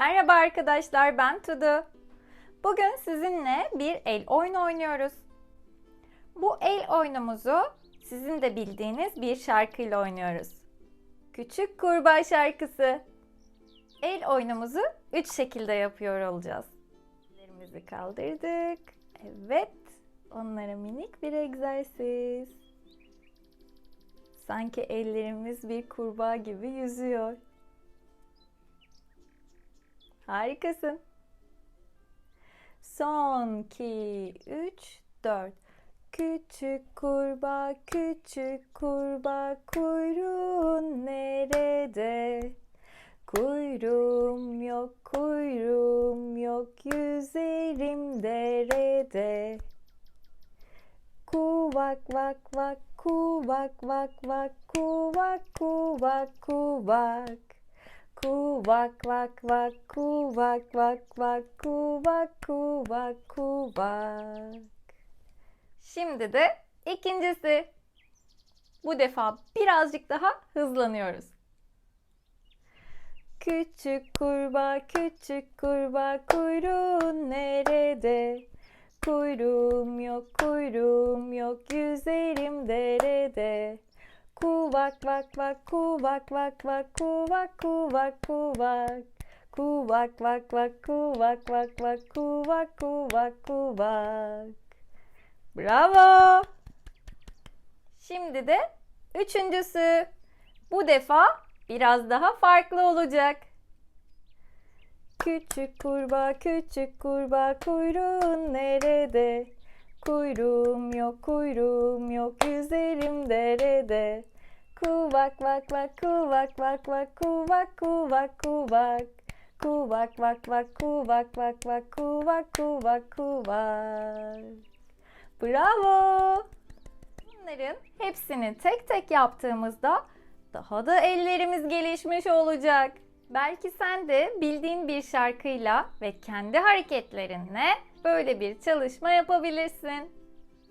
Merhaba arkadaşlar ben Tudu. Bugün sizinle bir el oyunu oynuyoruz. Bu el oyunumuzu sizin de bildiğiniz bir şarkıyla oynuyoruz. Küçük Kurbağa şarkısı. El oyunumuzu üç şekilde yapıyor olacağız. Ellerimizi kaldırdık. Evet. Onlara minik bir egzersiz. Sanki ellerimiz bir kurbağa gibi yüzüyor. Harikasın. Son 2 3 4 Küçük kurbağa, küçük kurbağa kuyruğun nerede? Kuyruğum yok, kuyruğum yok, yüzerim derede. Kuvak vak vak, kuvak vak vak, kuvak kuvak kuvak. Kuvak vak vak, kuvak vak vak, kuvak kuvak kuvak. Şimdi de ikincisi. Bu defa birazcık daha hızlanıyoruz. Küçük kurbağa, küçük kurbağa kuyruğun nerede? Kuyruğum yok, kuyruğum yok, yüzerim derede. Kuvak vak vak, kuvak vak vak, kuvak kuvak kuvak. Kuvak vak vak, kuvak vak vak, kuvak kuvak kuvak. Bravo! Şimdi de üçüncüsü. Bu defa biraz daha farklı olacak. Küçük kurbağa, küçük kurbağa kuyruğun nerede? Kuyruğum yok, kuyruğum yok, yüzerim derede. Kuvak vak vak, kuvak vak vak, kuvak kuvak kuvak. Kuvak vak vak, kuvak vak vak, kuvak kuvak kuvak. Bravo! Bunların hepsini tek tek yaptığımızda daha da ellerimiz gelişmiş olacak. Belki sen de bildiğin bir şarkıyla ve kendi hareketlerinle böyle bir çalışma yapabilirsin.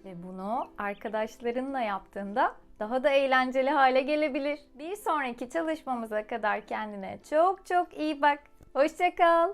Ve bunu arkadaşlarınla yaptığında daha da eğlenceli hale gelebilir. Bir sonraki çalışmamıza kadar kendine çok çok iyi bak. Hoşça kal.